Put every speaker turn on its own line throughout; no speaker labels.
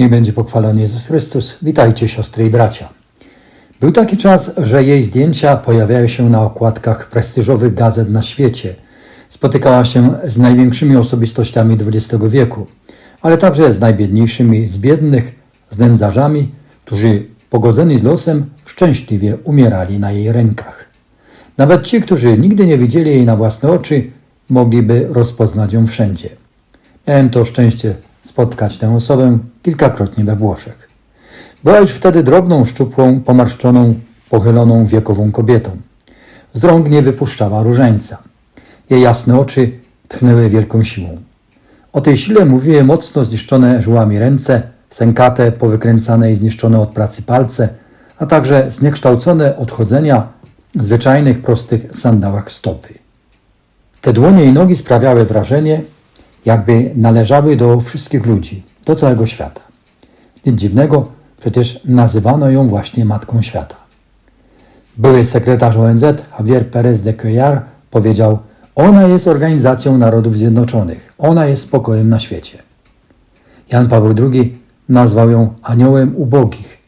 Niech będzie pochwalony Jezus Chrystus. Witajcie siostry i bracia. Był taki czas, że jej zdjęcia pojawiały się na okładkach prestiżowych gazet na świecie. Spotykała się z największymi osobistościami XX wieku, ale także z najbiedniejszymi z biednych, z nędzarzami, którzy pogodzeni z losem szczęśliwie umierali na jej rękach. Nawet ci, którzy nigdy nie widzieli jej na własne oczy, mogliby rozpoznać ją wszędzie. Miałem to szczęście spotkać tę osobę kilkakrotnie we Włoszech. Była już wtedy drobną, szczupłą, pomarszczoną, pochyloną wiekową kobietą. Z rąk nie wypuszczała różańca. Jej jasne oczy tchnęły wielką siłą. O tej sile mówiły mocno zniszczone żułami ręce, sękate, powykręcane i zniszczone od pracy palce, a także zniekształcone od chodzenia w zwyczajnych, prostych sandałach stopy. Te dłonie i nogi sprawiały wrażenie, jakby należały do wszystkich ludzi, do całego świata. Nic dziwnego, przecież nazywano ją właśnie Matką Świata. Były sekretarz ONZ Javier Pérez de Cuellar powiedział: Ona jest Organizacją Narodów Zjednoczonych, ona jest spokojem na świecie. Jan Paweł II nazwał ją aniołem ubogich,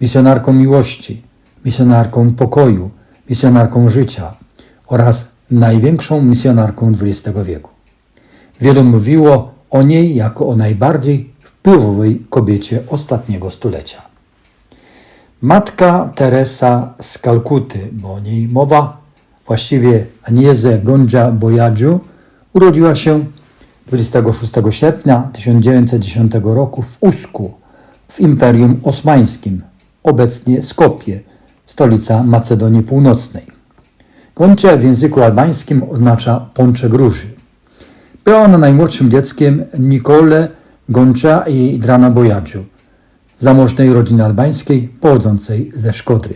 misjonarką miłości, misjonarką pokoju, misjonarką życia oraz największą misjonarką XX wieku. Wielu mówiło o niej jako o najbardziej wpływowej kobiecie ostatniego stulecia. Matka Teresa z Kalkuty, bo o niej mowa, właściwie Anieze Gonja Bojadziu, urodziła się 26 sierpnia 1910 roku w Usku, w Imperium Osmańskim, obecnie Skopje, stolica Macedonii Północnej. Goncze w języku albańskim oznacza pączek róży. Była ona najmłodszym dzieckiem Nicole Goncza i Drana Bojadziu, zamożnej rodziny albańskiej pochodzącej ze Szkodry.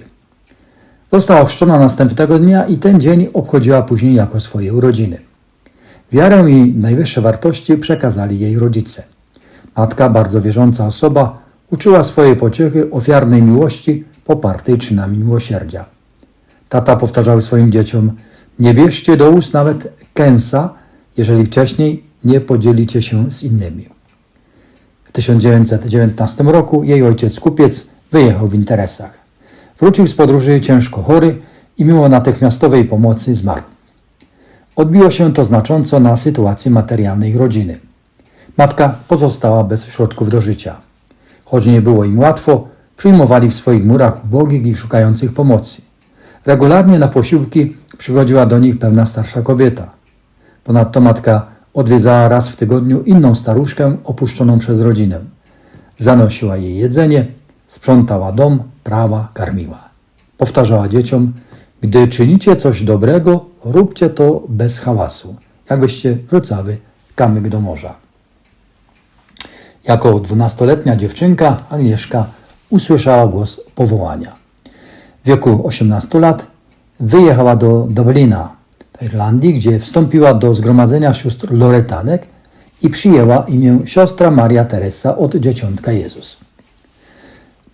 Została ochrzczona następnego dnia i ten dzień obchodziła później jako swoje urodziny. Wiarę i najwyższe wartości przekazali jej rodzice. Matka, bardzo wierząca osoba, uczyła swojej pociechy ofiarnej miłości popartej czynami miłosierdzia. Tata powtarzał swoim dzieciom: Nie bierzcie do ust nawet kęsa, jeżeli wcześniej nie podzielicie się z innymi. W 1919 roku jej ojciec kupiec wyjechał w interesach. Wrócił z podróży ciężko chory i mimo natychmiastowej pomocy zmarł. Odbiło się to znacząco na sytuacji materialnej rodziny. Matka pozostała bez środków do życia. Choć nie było im łatwo, przyjmowali w swoich murach ubogich i szukających pomocy. Regularnie na posiłki przychodziła do nich pewna starsza kobieta. Ponadto matka odwiedzała raz w tygodniu inną staruszkę opuszczoną przez rodzinę. Zanosiła jej jedzenie, sprzątała dom, prawa, karmiła. Powtarzała dzieciom, gdy czynicie coś dobrego, róbcie to bez hałasu, jakbyście rzucały kamyk do morza. Jako dwunastoletnia dziewczynka Agnieszka usłyszała głos powołania. W wieku 18 lat wyjechała do Dublina, Irlandii, gdzie wstąpiła do zgromadzenia sióstr Loretanek i przyjęła imię siostra Maria Teresa od Dzieciątka Jezus.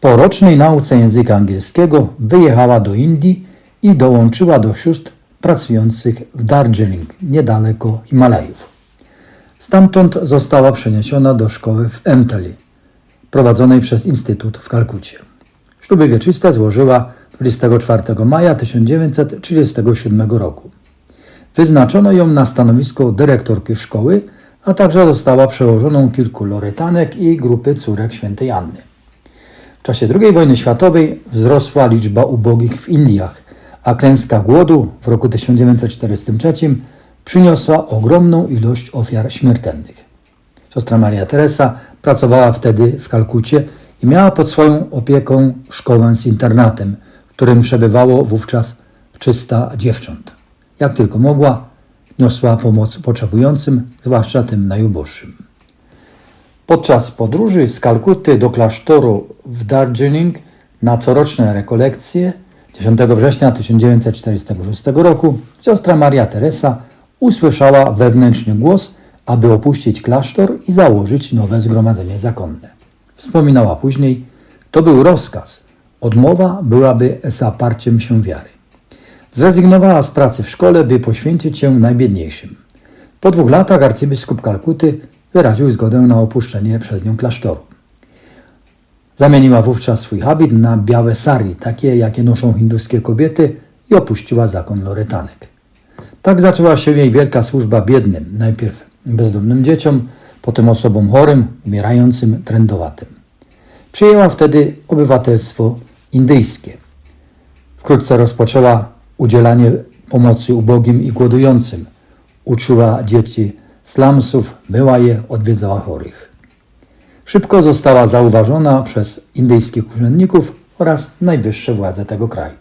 Po rocznej nauce języka angielskiego wyjechała do Indii i dołączyła do sióstr pracujących w Darjeeling, niedaleko Himalajów. Stamtąd została przeniesiona do szkoły w Emtali, prowadzonej przez Instytut w Kalkucie. Śluby wieczyste złożyła 24 maja 1937 roku. Wyznaczono ją na stanowisko dyrektorki szkoły, a także została przełożoną kilku loretanek i grupy córek świętej Anny. W czasie II wojny światowej wzrosła liczba ubogich w Indiach, a klęska głodu w roku 1943 przyniosła ogromną ilość ofiar śmiertelnych. Siostra Maria Teresa pracowała wtedy w Kalkucie i miała pod swoją opieką szkołę z internatem, w którym przebywało wówczas 300 dziewcząt. Jak tylko mogła, niosła pomoc potrzebującym, zwłaszcza tym najuboższym. Podczas podróży z Kalkuty do klasztoru w Darjeeling na coroczne rekolekcje 10 września 1946 roku siostra Maria Teresa usłyszała wewnętrzny głos, aby opuścić klasztor i założyć nowe zgromadzenie zakonne. Wspominała później, to był rozkaz. Odmowa byłaby zaparciem się wiary. Zrezygnowała z pracy w szkole, by poświęcić się najbiedniejszym. Po dwóch latach arcybiskup Kalkuty wyraził zgodę na opuszczenie przez nią klasztoru. Zamieniła wówczas swój habit na białe sari, takie jakie noszą hinduskie kobiety i opuściła zakon Loretanek. Tak zaczęła się jej wielka służba biednym, najpierw bezdomnym dzieciom, potem osobom chorym, umierającym, trędowatym. Przyjęła wtedy obywatelstwo indyjskie. Wkrótce rozpoczęła udzielanie pomocy ubogim i głodującym. Uczyła dzieci slumsów, myła je, odwiedzała chorych. Szybko została zauważona przez indyjskich urzędników oraz najwyższe władze tego kraju.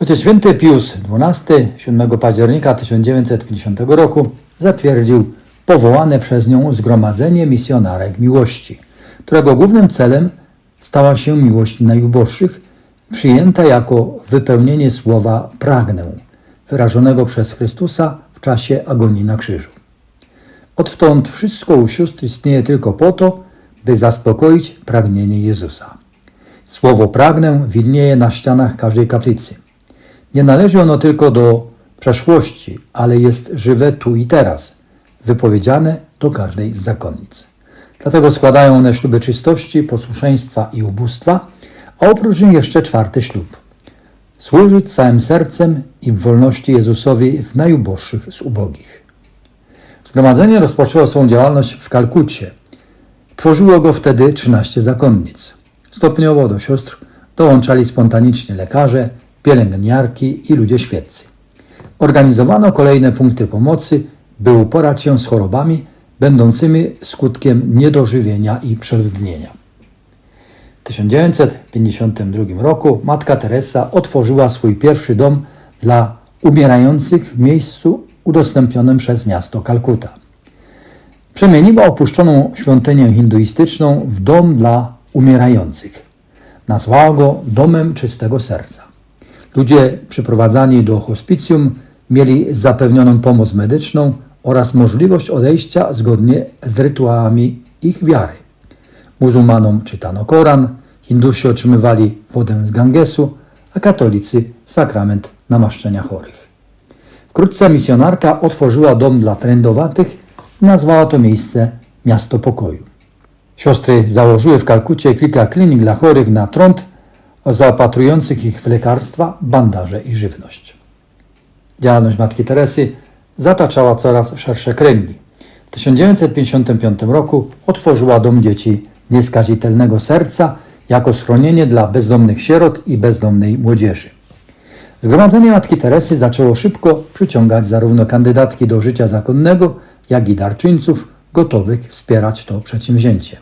Ojciec święty Pius XII 7 października 1950 roku zatwierdził powołane przez nią Zgromadzenie Misjonarek Miłości, którego głównym celem stała się miłość najuboższych, przyjęta jako wypełnienie słowa pragnę, wyrażonego przez Chrystusa w czasie agonii na krzyżu. Odtąd wszystko u sióstr istnieje tylko po to, by zaspokoić pragnienie Jezusa. Słowo pragnę widnieje na ścianach każdej kaplicy. Nie należy ono tylko do przeszłości, ale jest żywe tu i teraz, wypowiedziane do każdej z zakonnic. Dlatego składają one śluby czystości, posłuszeństwa i ubóstwa, a oprócz nich jeszcze czwarty ślub. Służyć całym sercem i w wolności Jezusowi w najuboższych z ubogich. Zgromadzenie rozpoczęło swą działalność w Kalkucie. Tworzyło go wtedy 13 zakonnic. Stopniowo do sióstr dołączali spontanicznie lekarze, pielęgniarki i ludzie świeccy. Organizowano kolejne punkty pomocy, by uporać się z chorobami będącymi skutkiem niedożywienia i przeludnienia. W 1952 roku matka Teresa otworzyła swój pierwszy dom dla umierających w miejscu udostępnionym przez miasto Kalkuta. Przemieniła opuszczoną świątynię hinduistyczną w dom dla umierających. Nazwała go Domem Czystego Serca. Ludzie przyprowadzani do hospicjum mieli zapewnioną pomoc medyczną oraz możliwość odejścia zgodnie z rytuałami ich wiary. Muzułmanom czytano Koran, Hindusi otrzymywali wodę z Gangesu, a katolicy sakrament namaszczenia chorych. Wkrótce misjonarka otworzyła dom dla trędowatych i nazwała to miejsce Miasto Pokoju. Siostry założyły w Kalkucie kilka klinik dla chorych na trąd, zaopatrujących ich w lekarstwa, bandaże i żywność. Działalność Matki Teresy zataczała coraz szersze kręgi. W 1955 roku otworzyła Dom Dzieci Nieskazitelnego Serca jako schronienie dla bezdomnych sierot i bezdomnej młodzieży. Zgromadzenie Matki Teresy zaczęło szybko przyciągać zarówno kandydatki do życia zakonnego, jak i darczyńców gotowych wspierać to przedsięwzięcie.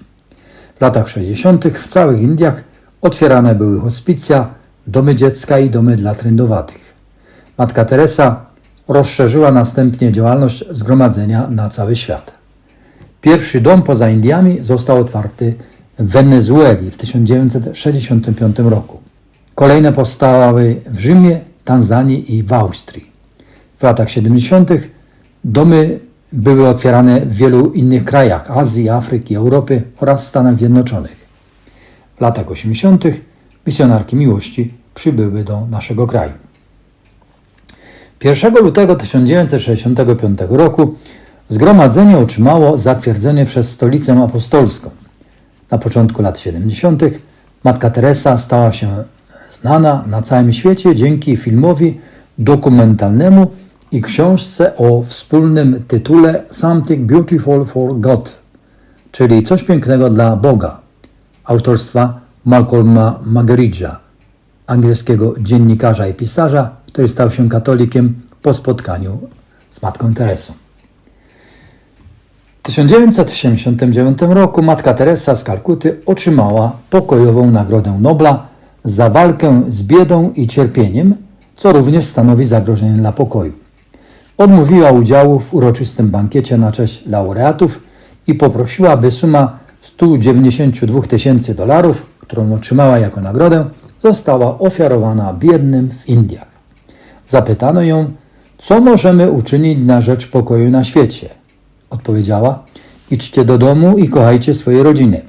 W latach 60. w całych Indiach otwierane były hospicja, domy dziecka i domy dla trędowatych. Matka Teresa rozszerzyła następnie działalność zgromadzenia na cały świat. Pierwszy dom poza Indiami został otwarty w Wenezueli w 1965 roku. Kolejne powstały w Rzymie, Tanzanii i w Austrii. W latach 70. domy były otwierane w wielu innych krajach Azji, Afryki, Europy oraz w Stanach Zjednoczonych. W latach 80. misjonarki miłości przybyły do naszego kraju. 1 lutego 1965 roku zgromadzenie otrzymało zatwierdzenie przez Stolicę Apostolską. Na początku lat 70. Matka Teresa stała się znana na całym świecie dzięki filmowi dokumentalnemu i książce o wspólnym tytule Something Beautiful for God, czyli Coś pięknego dla Boga, autorstwa Malcolma Mageridge'a, angielskiego dziennikarza i pisarza, który stał się katolikiem po spotkaniu z Matką Teresą. W 1979 roku Matka Teresa z Kalkuty otrzymała pokojową Nagrodę Nobla za walkę z biedą i cierpieniem, co również stanowi zagrożenie dla pokoju. Odmówiła udziału w uroczystym bankiecie na cześć laureatów i poprosiła, by suma 192 tysięcy dolarów, którą otrzymała jako nagrodę, została ofiarowana biednym w Indiach. Zapytano ją, co możemy uczynić na rzecz pokoju na świecie. Odpowiedziała, idźcie do domu i kochajcie swoje rodziny.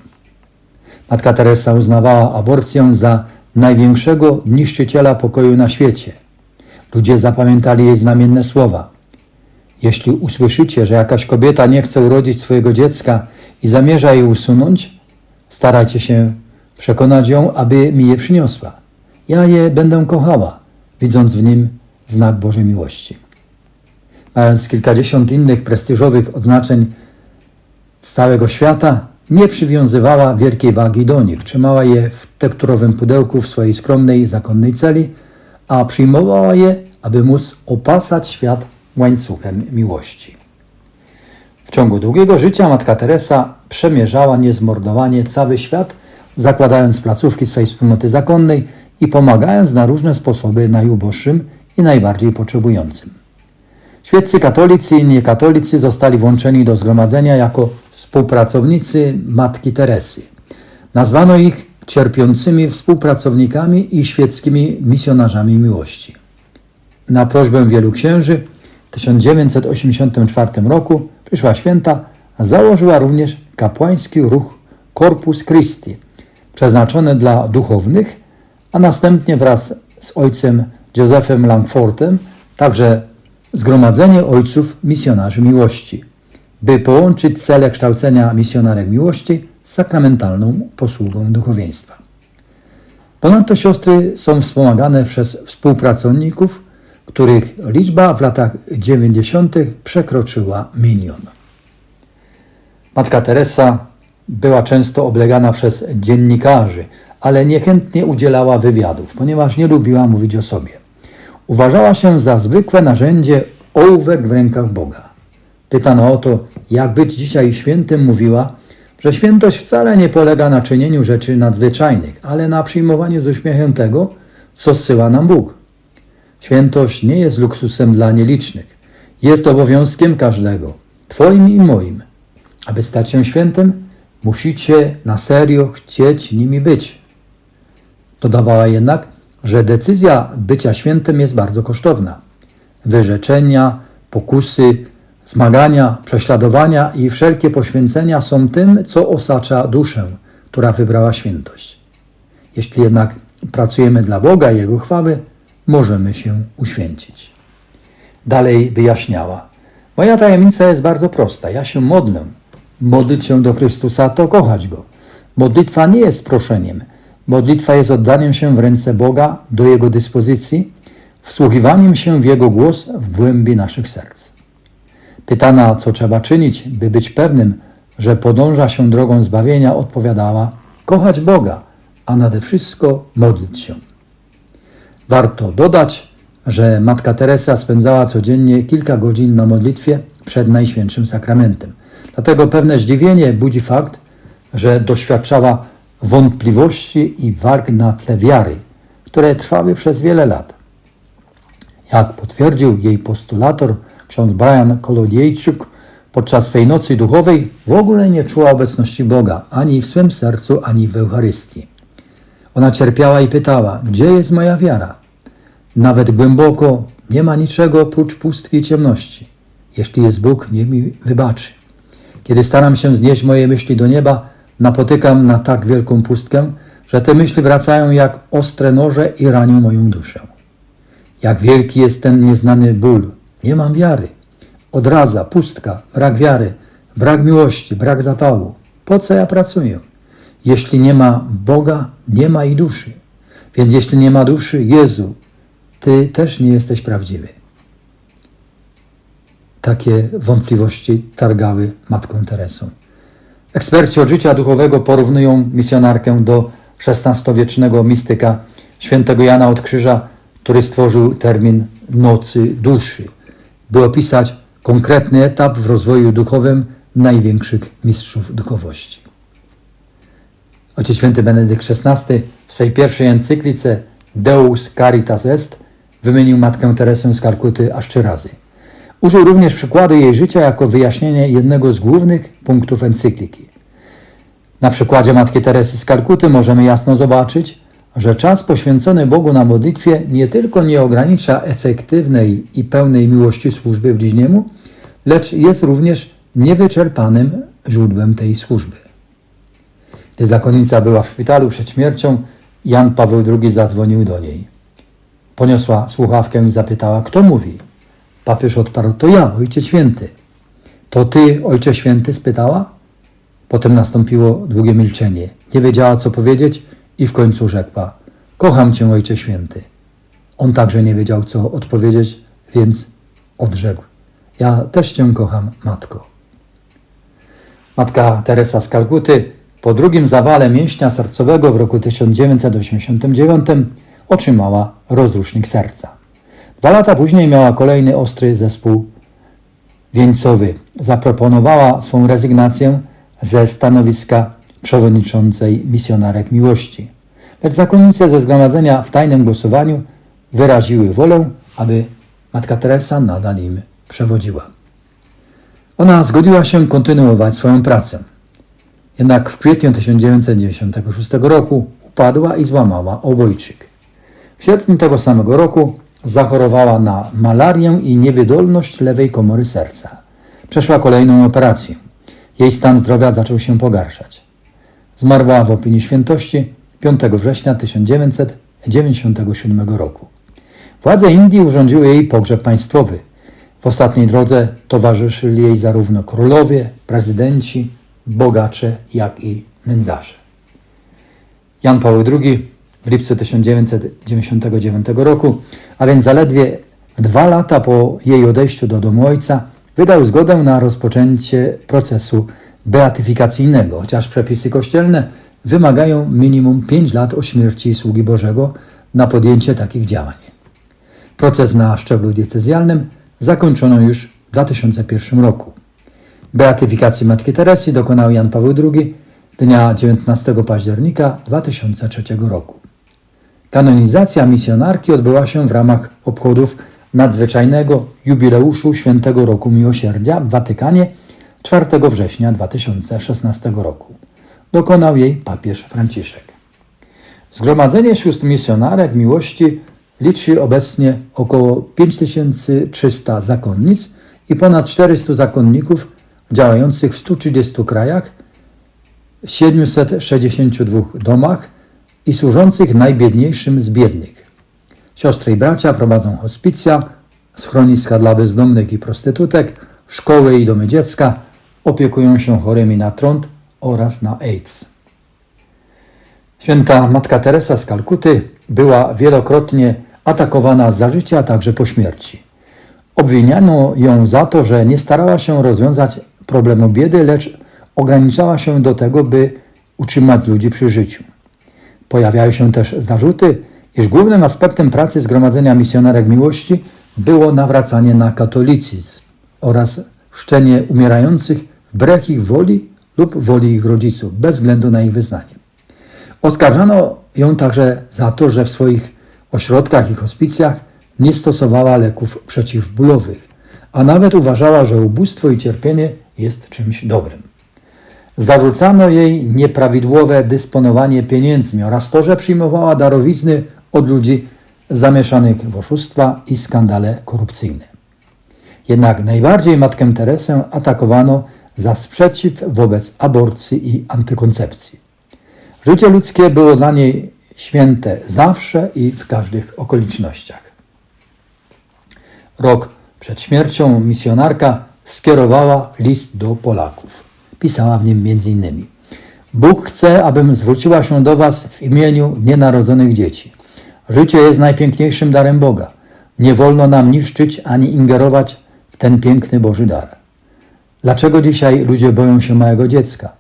Matka Teresa uznawała aborcję za największego niszczyciela pokoju na świecie. Ludzie zapamiętali jej znamienne słowa. Jeśli usłyszycie, że jakaś kobieta nie chce urodzić swojego dziecka i zamierza je usunąć, starajcie się przekonać ją, aby mi je przyniosła. Ja je będę kochała, widząc w nim znak Bożej miłości. Mając kilkadziesiąt innych prestiżowych odznaczeń z całego świata, nie przywiązywała wielkiej wagi do nich. Trzymała je w tekturowym pudełku w swojej skromnej, zakonnej celi, a przyjmowała je, aby móc opasać świat łańcuchem miłości. W ciągu długiego życia matka Teresa przemierzała niezmordowanie cały świat, zakładając placówki swej wspólnoty zakonnej i pomagając na różne sposoby najuboższym i najbardziej potrzebującym. Świeccy katolicy i niekatolicy zostali włączeni do zgromadzenia jako współpracownicy Matki Teresy. Nazwano ich cierpiącymi współpracownikami i świeckimi misjonarzami miłości. Na prośbę wielu księży w 1984 roku przyszła święta założyła również kapłański ruch Corpus Christi, przeznaczony dla duchownych, a następnie wraz z ojcem Józefem Langfortem także Zgromadzenie Ojców Misjonarzy Miłości, by połączyć cele kształcenia misjonarek miłości z sakramentalną posługą duchowieństwa. Ponadto siostry są wspomagane przez współpracowników, których liczba w latach 90. przekroczyła milion. Matka Teresa była często oblegana przez dziennikarzy, ale niechętnie udzielała wywiadów, ponieważ nie lubiła mówić o sobie. Uważała się za zwykłe narzędzie ołówek w rękach Boga. Pytano o to, jak być dzisiaj świętym, mówiła, że świętość wcale nie polega na czynieniu rzeczy nadzwyczajnych, ale na przyjmowaniu z uśmiechem tego, co zsyła nam Bóg. Świętość nie jest luksusem dla nielicznych. Jest obowiązkiem każdego, Twoim i moim. Aby stać się świętym, musicie na serio chcieć nimi być. Dodawała jednak, że decyzja bycia świętym jest bardzo kosztowna. Wyrzeczenia, pokusy, zmagania, prześladowania i wszelkie poświęcenia są tym, co osacza duszę, która wybrała świętość. Jeśli jednak pracujemy dla Boga i Jego chwały, możemy się uświęcić. Dalej wyjaśniała. Moja tajemnica jest bardzo prosta. Ja się modlę. Modlić się do Chrystusa to kochać Go. Modlitwa nie jest proszeniem. Modlitwa jest oddaniem się w ręce Boga do Jego dyspozycji, wsłuchiwaniem się w Jego głos w głębi naszych serc. Pytana, co trzeba czynić, by być pewnym, że podąża się drogą zbawienia, odpowiadała: kochać Boga, a nade wszystko modlić się. Warto dodać, że Matka Teresa spędzała codziennie kilka godzin na modlitwie przed Najświętszym Sakramentem. Dlatego pewne zdziwienie budzi fakt, że doświadczała wątpliwości i walk na tle wiary, które trwały przez wiele lat. Jak potwierdził jej postulator ksiądz Brian Kolodiejczuk, podczas swej nocy duchowej w ogóle nie czuła obecności Boga ani w swym sercu, ani w Eucharystii. Ona cierpiała i pytała, gdzie jest moja wiara? Nawet głęboko nie ma niczego oprócz pustki i ciemności. Jeśli jest Bóg, niech mi wybaczy. Kiedy staram się znieść moje myśli do nieba, napotykam na tak wielką pustkę, że te myśli wracają jak ostre noże i ranią moją duszę. Jak wielki jest ten nieznany ból. Nie mam wiary. Odraza, pustka, brak wiary, brak miłości, brak zapału. Po co ja pracuję? Jeśli nie ma Boga, nie ma i duszy. Więc jeśli nie ma duszy, Jezu, Ty też nie jesteś prawdziwy. Takie wątpliwości targały Matką Teresą. Eksperci od życia duchowego porównują misjonarkę do XVI-wiecznego mistyka świętego Jana od Krzyża, który stworzył termin nocy duszy, by opisać konkretny etap w rozwoju duchowym największych mistrzów duchowości. Ojciec święty Benedykt XVI w swojej pierwszej encyklice Deus Caritas Est wymienił matkę Teresę z Kalkuty aż trzy razy. Użył również przykładu jej życia jako wyjaśnienie jednego z głównych punktów encykliki. Na przykładzie Matki Teresy z Kalkuty możemy jasno zobaczyć, że czas poświęcony Bogu na modlitwie nie tylko nie ogranicza efektywnej i pełnej miłości służby bliźniemu, lecz jest również niewyczerpanym źródłem tej służby. Gdy zakonnica była w szpitalu przed śmiercią, Jan Paweł II zadzwonił do niej. Poniosła słuchawkę i zapytała, kto mówi. Papież odparł, to ja, Ojciec Święty. To ty, Ojcze Święty? spytała. Potem nastąpiło długie milczenie. nie wiedziała co powiedzieć i w końcu rzekła: Kocham cię, ojcze święty. On także nie wiedział co odpowiedzieć, więc odrzekł: Ja też cię kocham, matko. Matka Teresa z Kalkuty po drugim zawale mięśnia sercowego w roku 1989 otrzymała rozrusznik serca. Dwa lata później miała kolejny ostry zespół wieńcowy. Zaproponowała swą rezygnację ze stanowiska przewodniczącej misjonarek miłości. Lecz zakonnice ze zgromadzenia w tajnym głosowaniu wyraziły wolę, aby Matka Teresa nadal im przewodziła. Ona zgodziła się kontynuować swoją pracę. Jednak w kwietniu 1996 roku upadła i złamała obojczyk. W sierpniu tego samego roku zachorowała na malarię i niewydolność lewej komory serca. Przeszła kolejną operację. Jej stan zdrowia zaczął się pogarszać. Zmarła w opinii świętości 5 września 1997 roku. Władze Indii urządziły jej pogrzeb państwowy. W ostatniej drodze towarzyszyli jej zarówno królowie, prezydenci, bogacze, jak i nędzarze. Jan Paweł II w lipcu 1999 roku, a więc zaledwie dwa lata po jej odejściu do domu ojca, wydał zgodę na rozpoczęcie procesu beatyfikacyjnego, chociaż przepisy kościelne wymagają minimum 5 lat o śmierci sługi Bożego na podjęcie takich działań. Proces na szczeblu diecezjalnym zakończono już w 2001 roku. Beatyfikacji Matki Teresy dokonał Jan Paweł II dnia 19 października 2003 roku. Kanonizacja misjonarki odbyła się w ramach obchodów nadzwyczajnego jubileuszu Świętego Roku Miłosierdzia w Watykanie 4 września 2016 roku. Dokonał jej papież Franciszek. Zgromadzenie sióstr misjonarek miłości liczy obecnie około 5300 zakonnic i ponad 400 zakonników działających w 130 krajach, w 762 domach i służących najbiedniejszym z biednych. Siostry i bracia prowadzą hospicja, schroniska dla bezdomnych i prostytutek, szkoły i domy dziecka, opiekują się chorymi na trąd oraz na AIDS. Święta Matka Teresa z Kalkuty była wielokrotnie atakowana za życia, a także po śmierci. Obwiniano ją za to, że nie starała się rozwiązać problemu biedy, lecz ograniczała się do tego, by utrzymać ludzi przy życiu. Pojawiają się też zarzuty, iż głównym aspektem pracy Zgromadzenia Misjonarek Miłości było nawracanie na katolicyzm oraz szczenie umierających wbrew ich woli lub woli ich rodziców, bez względu na ich wyznanie. Oskarżano ją także za to, że w swoich ośrodkach i hospicjach nie stosowała leków przeciwbólowych, a nawet uważała, że ubóstwo i cierpienie jest czymś dobrym. Zarzucano jej nieprawidłowe dysponowanie pieniędzmi oraz to, że przyjmowała darowizny od ludzi zamieszanych w oszustwa i skandale korupcyjne. Jednak najbardziej Matkę Teresę atakowano za sprzeciw wobec aborcji i antykoncepcji. Życie ludzkie było dla niej święte zawsze i w każdych okolicznościach. Rok przed śmiercią misjonarka skierowała list do Polaków. Pisała w nim m.in. Bóg chce, abym zwróciła się do Was w imieniu nienarodzonych dzieci. Życie jest najpiękniejszym darem Boga. Nie wolno nam niszczyć ani ingerować w ten piękny Boży dar. Dlaczego dzisiaj ludzie boją się małego dziecka?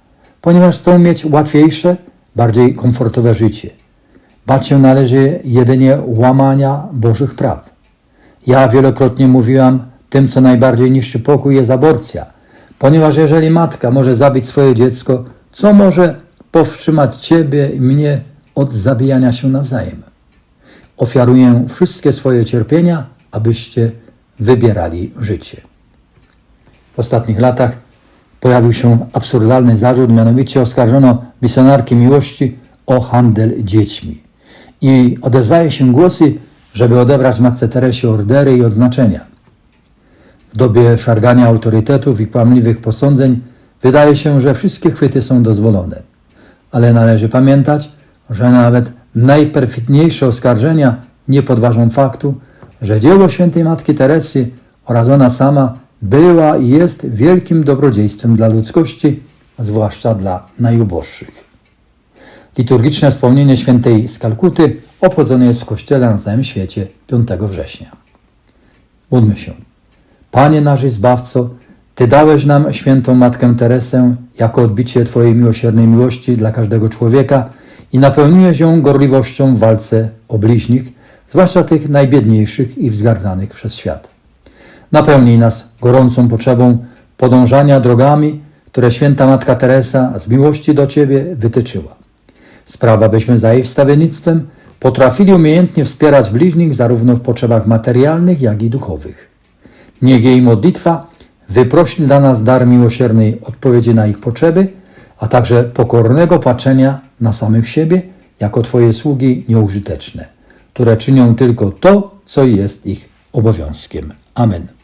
Ponieważ chcą mieć łatwiejsze, bardziej komfortowe życie. Bać się należy jedynie łamania Bożych praw. Ja wielokrotnie mówiłam, tym co najbardziej niszczy pokój jest aborcja, ponieważ jeżeli matka może zabić swoje dziecko, co może powstrzymać ciebie i mnie od zabijania się nawzajem? Ofiaruję wszystkie swoje cierpienia, abyście wybierali życie. W ostatnich latach pojawił się absurdalny zarzut, mianowicie oskarżono misjonarki miłości o handel dziećmi. I odezwały się głosy, żeby odebrać Matce Teresie ordery i odznaczenia. W dobie szargania autorytetów i kłamliwych posądzeń wydaje się, że wszystkie chwyty są dozwolone. Ale należy pamiętać, że nawet najperfidniejsze oskarżenia nie podważą faktu, że dzieło świętej Matki Teresy oraz ona sama była i jest wielkim dobrodziejstwem dla ludzkości, zwłaszcza dla najuboższych. Liturgiczne wspomnienie świętej z Kalkuty obchodzone jest w kościele na całym świecie 5 września. Módlmy się. Panie nasz Zbawco, Ty dałeś nam świętą Matkę Teresę jako odbicie Twojej miłosiernej miłości dla każdego człowieka i napełniłeś ją gorliwością w walce o bliźnich, zwłaszcza tych najbiedniejszych i wzgardzanych przez świat. Napełnij nas gorącą potrzebą podążania drogami, które święta Matka Teresa z miłości do Ciebie wytyczyła. Sprawa, byśmy za jej wstawiennictwem potrafili umiejętnie wspierać bliźnich zarówno w potrzebach materialnych, jak i duchowych. Niech jej modlitwa wyprosi dla nas dar miłosiernej odpowiedzi na ich potrzeby, a także pokornego patrzenia na samych siebie jako Twoje sługi nieużyteczne, które czynią tylko to, co jest ich obowiązkiem. Amen.